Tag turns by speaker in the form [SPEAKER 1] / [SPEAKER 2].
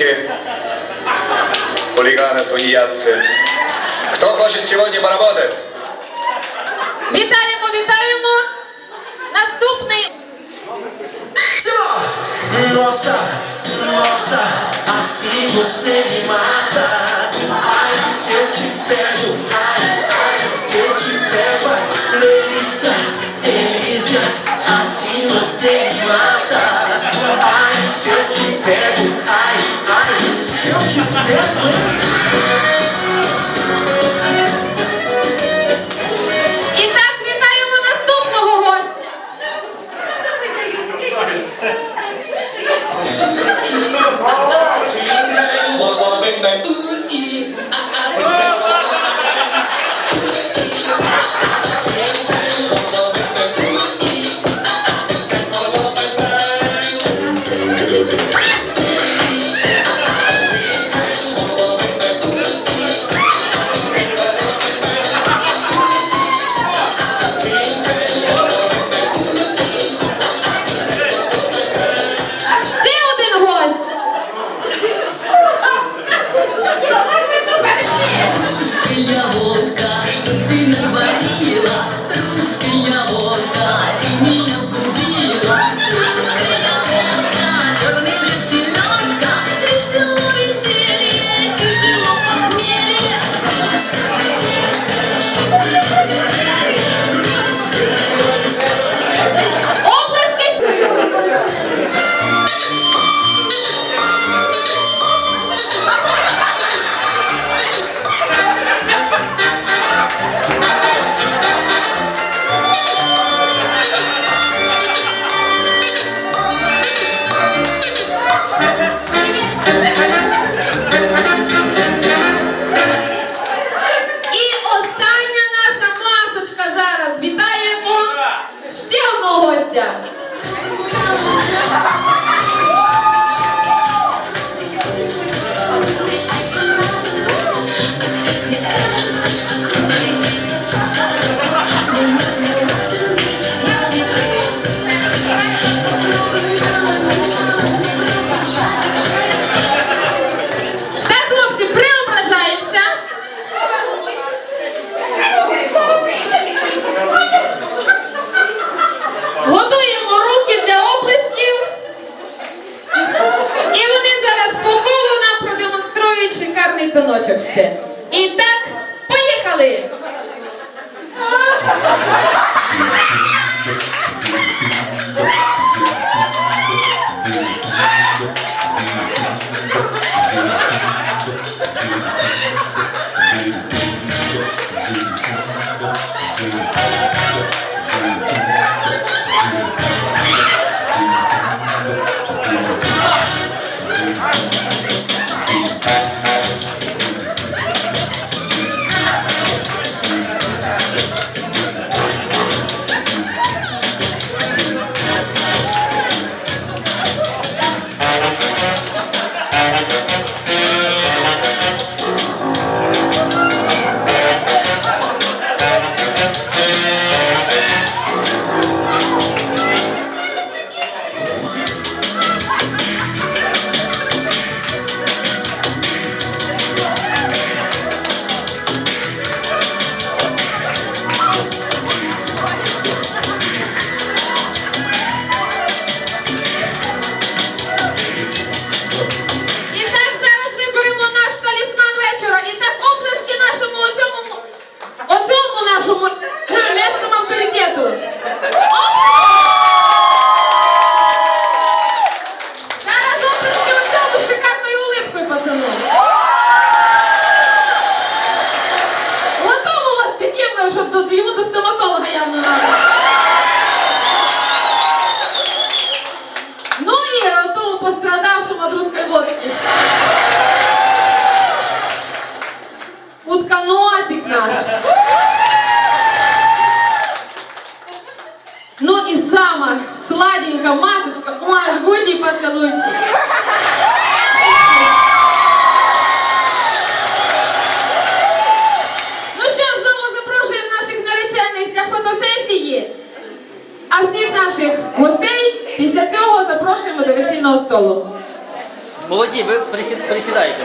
[SPEAKER 1] Кулики, хулиганы, тунеядцы. Кто хочет сегодня поработать?
[SPEAKER 2] Вітаємо, вітаємо! Наступний.
[SPEAKER 3] Nossa, носа, assim você me mata. Ai, se eu te pego, ai, ai, se eu te pego, delícia.
[SPEAKER 2] І так вітаємо наступного гостя. Still гарний таночок ще. І так, поїхали! вільного столу.
[SPEAKER 4] Молоді, ви присідайте.